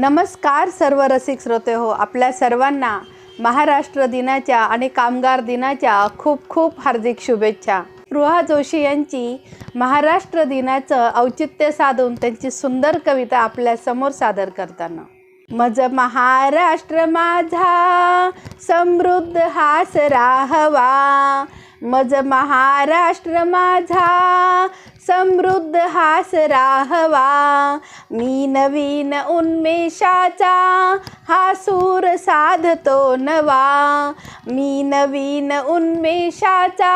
नमस्कार सर्व रसिक श्रोते हो आपल्या सर्वांना महाराष्ट्र दिनाच्या आणि कामगार दिनाच्या खूप खूप हार्दिक शुभेच्छा. रुहा जोशी यांची महाराष्ट्र दिनाचं औचित्य साधून त्यांची सुंदर कविता आपल्यासमोर सादर करताना. मज महाराष्ट्र माझा समृद्ध हास राहवा. मज महाराष्ट्र माझा समृद्ध हास राहवा. मी नवीन उन्मेषाचा हा सूर साधतो नवा. मी नवीन उन्मेषाचा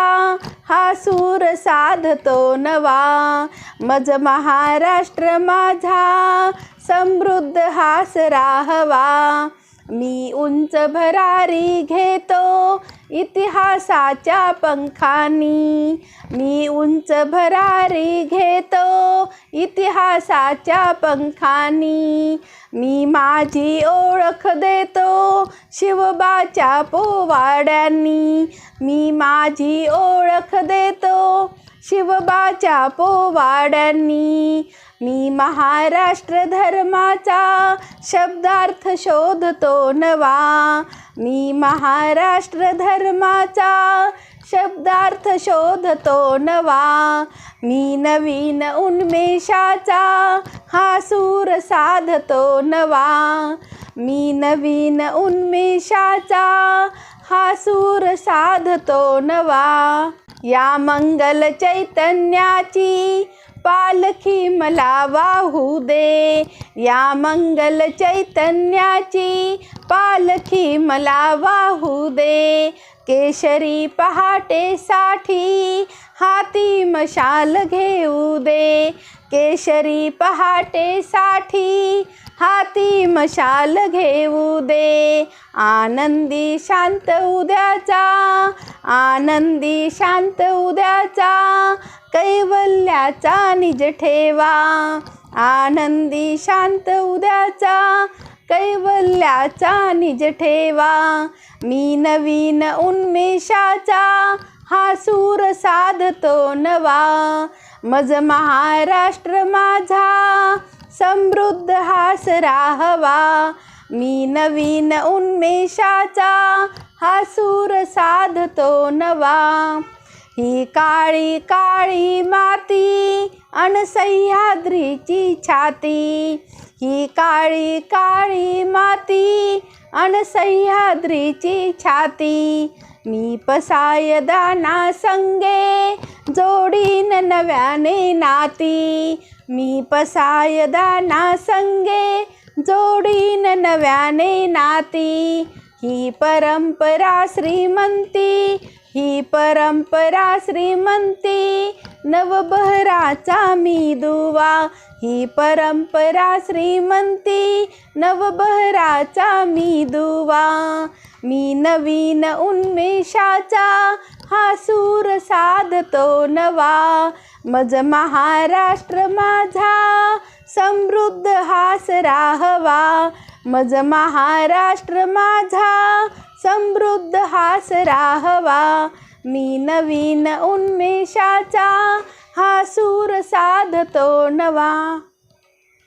हा सूर साधतो नवा. मज महाराष्ट्र माझा समृद्ध हास राहवा. मी उंच भरारी घेतो इतिहासाच्या पंखानी. मी उंच भरारी घेतो इतिहासाच्या पंखानी. मी माझी ओळख देतो शिवबाच्या पोवाड्यांनी. मी माझी ओळख देतो शिवबाच्या पोवाड्यांनी. मी महाराष्ट्र धर्माचा शब्दार्थ शोधतो नवा. मी महाराष्ट्र धर्माचा शब्दार्थ शोधतो नवा. मी नवीन उन्मेषाचा हा सूर साधतो नवा. मी नवीन उन्मेषाचा हा सूर साधतो नवा. या मंगल चैतन्याची पालखी मला वाहू दे. या मंगल चैतन्याची पालखी मला वाहू दे. केशरी पहाटेसाठी हाती मशाल घेऊ दे. केशरी पहाटेसाठी हाती मशाल घेऊ दे. आनंदी शांत उद्याचा आनंदी शांत उद्याचा कैवल्याचा निज ठेवा. आनंदी शांत उद्याचा कैवल्याचा निज ठेवा. मी नवीन उन्मेषाचा हा सूर साधतो नवा. मज महाराष्ट्र माझा समृद्ध हास राहवा. मी नवीन उन्मेषाचा हा सूर साधतो नवा. ही काळी काळी माती अन सह्याद्रीची छाती. ही काळी काळी माती अन सह्याद्रीची छाती. मी पसाय दाना संगे जोडीन नव्याने नाती मी पसाय दाना संगे जोडीन नव्याने नाती ही परंपरा श्रीमंती ही परंपरा श्रीमंती नवबहराचा मी दुवा ही परंपरा श्रीमंती नवबहराचा मी दुवा मी नवीन उन्मेषाचा हा सूर साधतो नवा. मज महाराष्ट्र माझा समृद्ध हास राहवा. मज महाराष्ट्र माझा समृद्ध हास राहवा. मी नवीन उन्मेषाचा हा सूर साधतो नवा.